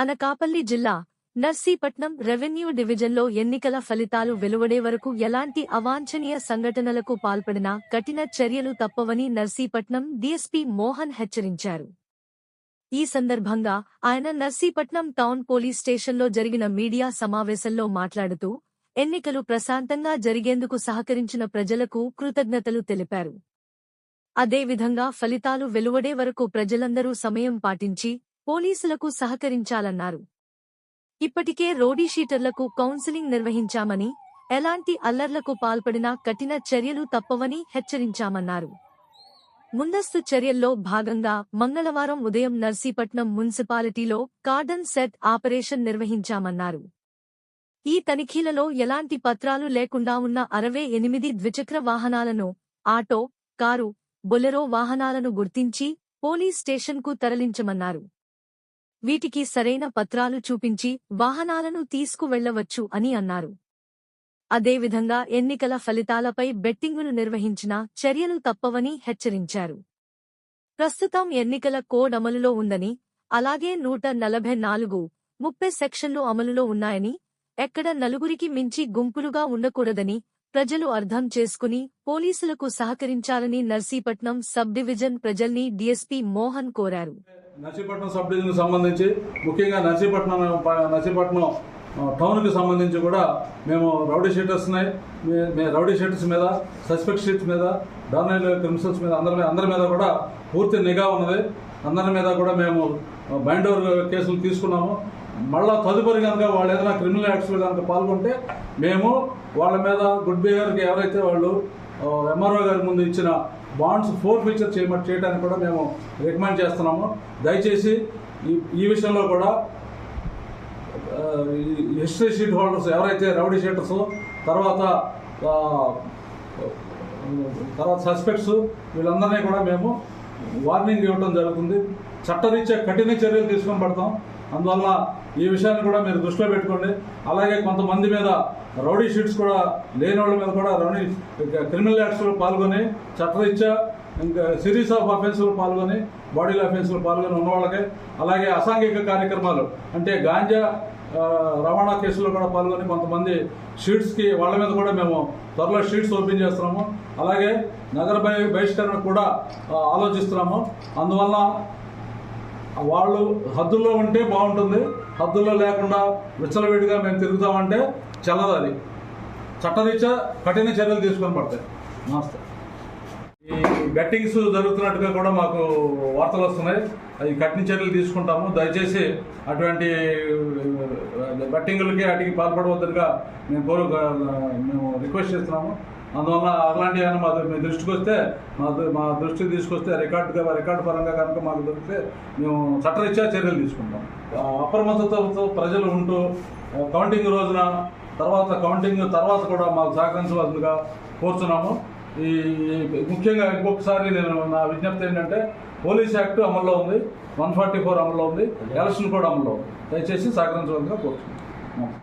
అనకాపల్లి జిల్లా నర్సీపట్నం రెవెన్యూ డివిజన్లో ఎన్నికల ఫలితాలు వెలువడే వరకు ఎలాంటి అవాంఛనీయ సంఘటనలకు పాల్పడినా కఠిన చర్యలు తప్పవని నర్సీపట్నం డీఎస్పీ మోహన్ హెచ్చరించారు. ఈ సందర్భంగా ఆయన నర్సీపట్నం టౌన్ పోలీస్ స్టేషన్లో జరిగిన మీడియా సమావేశంలో మాట్లాడుతూ ఎన్నికలు ప్రశాంతంగా జరిగేందుకు సహకరించిన ప్రజలకు కృతజ్ఞతలు తెలిపారు. అదేవిధంగా ఫలితాలు వెలువడే వరకు ప్రజలందరూ సమయం పాటించి పోలీసులకు సహకరించాలన్నారు. ఇప్పటికే రోడీషీటర్లకు కౌన్సిలింగ్ నిర్వహించామని ఎలాంటి అల్లర్లకు పాల్పడినా కఠిన చర్యలు తప్పవని హెచ్చరించామన్నారు. ముందస్తు చర్యల్లో భాగంగా మంగళవారం ఉదయం నర్సీపట్నం మున్సిపాలిటీలో కార్డన్ సెట్ ఆపరేషన్ నిర్వహించామన్నారు. ఈ తనిఖీలలో ఎలాంటి పత్రాలు లేకుండా ఉన్న అరవై ఎనిమిది ద్విచక్ర వాహనాలను ఆటో కారు బొలెరో వాహనాలను గుర్తించి పోలీస్ స్టేషన్కు తరలించమన్నారు. వీటికి సరైన పత్రాలు చూపించి వాహనాలను తీసుకువెళ్ళవచ్చు అని అన్నారు. అదేవిధంగా ఎన్నికల ఫలితాలపై బెట్టింగులు నిర్వహించిన చర్యలు తప్పవని హెచ్చరించారు. ప్రస్తుతం ఎన్నికల కోడ్ అమలులో ఉందని అలాగే నూట నలభై నాలుగు ముప్పై సెక్షన్లు అమలులో ఉన్నాయని ఎక్కడ నలుగురికి మించి గుంపులుగా ఉండకూడదని ప్రజలు అర్థం చేసుకుని పోలీసులకు సహకరించాలని నర్సీపట్నం సబ్ డివిజన్ ప్రజల్ని డీఎస్పీ మోహన్ కోరారు. నర్సీపట్నం సబ్ డివిజన్కి సంబంధించి ముఖ్యంగా నర్సీపట్నం నర్సీపట్నం టౌన్కి సంబంధించి కూడా మేము రౌడీ షీటర్స్ని రౌడీ షీటర్స్ మీద సస్పెక్ట్ షీట్స్ మీద డార్నైల్ క్రిమినల్స్ మీద అందరి మీద అందరి మీద కూడా పూర్తి నిఘా ఉన్నది. అందరి మీద కూడా మేము బైండ్ ఓవర్ కేసులు తీసుకున్నాము. మళ్ళా తదుపరి కనుక వాళ్ళు ఏదైనా క్రిమినల్ యాక్ట్స్లో కనుక పాల్గొంటే మేము వాళ్ళ మీద గుడ్ బిహేవియర్కి ఎవరైతే వాళ్ళు ఎంఆర్ఓ గారి ముందు ఇచ్చిన బాండ్స్ ఫోర్ ఫీచర్ చేయమని చేయడానికి కూడా మేము రికమెండ్ చేస్తున్నాము. దయచేసి ఈ ఈ విషయంలో కూడా హిస్టరీ షీట్ హోల్డర్స్ ఎవరైతే రౌడీ షీటర్స్ తర్వాత తర్వాత సస్పెక్ట్స్ వీళ్ళందరినీ కూడా మేము వార్నింగ్ ఇవ్వడం జరుగుతుంది. చట్టరీత్యా కఠిన చర్యలు తీసుకొని పడతాం. అందువల్ల ఈ విషయాన్ని కూడా మీరు దృష్టిలో పెట్టుకోండి. అలాగే కొంతమంది మీద రౌడీ షీట్స్ కూడా లేని వాళ్ళ మీద కూడా రౌడీ క్రిమినల్ యాక్ట్స్లో పాల్గొని చట్టరీత్యా ఇంకా సిరీస్ ఆఫ్ అఫెన్స్లో పాల్గొని బాడీలో అఫెన్స్లో పాల్గొని ఉన్నవాళ్ళకి అలాగే అసాంఘిక కార్యక్రమాలు అంటే గాంజా రవాణా కేసులో కూడా పాల్గొని కొంతమంది షీట్స్కి వాళ్ళ మీద కూడా మేము త్వరలో షీట్స్ ఓపెన్ చేస్తున్నాము. అలాగే నగర బహిష్కరణ కూడా ఆలోచిస్తున్నాము. అందువల్ల వాళ్ళు హద్దుల్లో ఉంటే బాగుంటుంది. హద్దుల్లో లేకుండా విచ్చలవిడిగా మేము తిరుగుతామంటే చెల్లదు అది. చట్టరీత్యా కఠిన చర్యలు తీసుకొని పడతాయి. నమస్తే. ఈ బెట్టింగ్స్ జరుగుతున్నట్టుగా కూడా మాకు వార్తలు వస్తున్నాయి. అవి కఠిన చర్యలు తీసుకుంటాము. దయచేసి అటువంటి బెట్టింగులకి వాటికి పాల్పడవద్దుగా మేము కోరు మేము రిక్వెస్ట్ చేస్తున్నాము. అందువల్ల అలాంటివి ఏమైనా మా మీ దృష్టికి వస్తే మా మా దృష్టికి తీసుకొస్తే రికార్డుగా రికార్డు పరంగా కనుక మాకు దొరికితే మేము చట్టరీత్యా చర్యలు తీసుకుంటాం. ఆ, అప్రమత్తతతో ప్రజలు ఉంటూ కౌంటింగ్ రోజున తర్వాత కౌంటింగ్ తర్వాత కూడా మాకు సహకరించవలసిందిగా కోరుతున్నాము ఈ ముఖ్యంగా ఇంకొకసారి నేను నా విజ్ఞప్తి ఏంటంటే పోలీస్ యాక్ట్ అమల్లో ఉంది వన్ ఫార్టీ ఫోర్ అమల్లో ఉంది ఎలక్షన్ కూడా అమల్లో ఉంది. దయచేసి సహకరించవలసిందిగా కోరుతున్నాను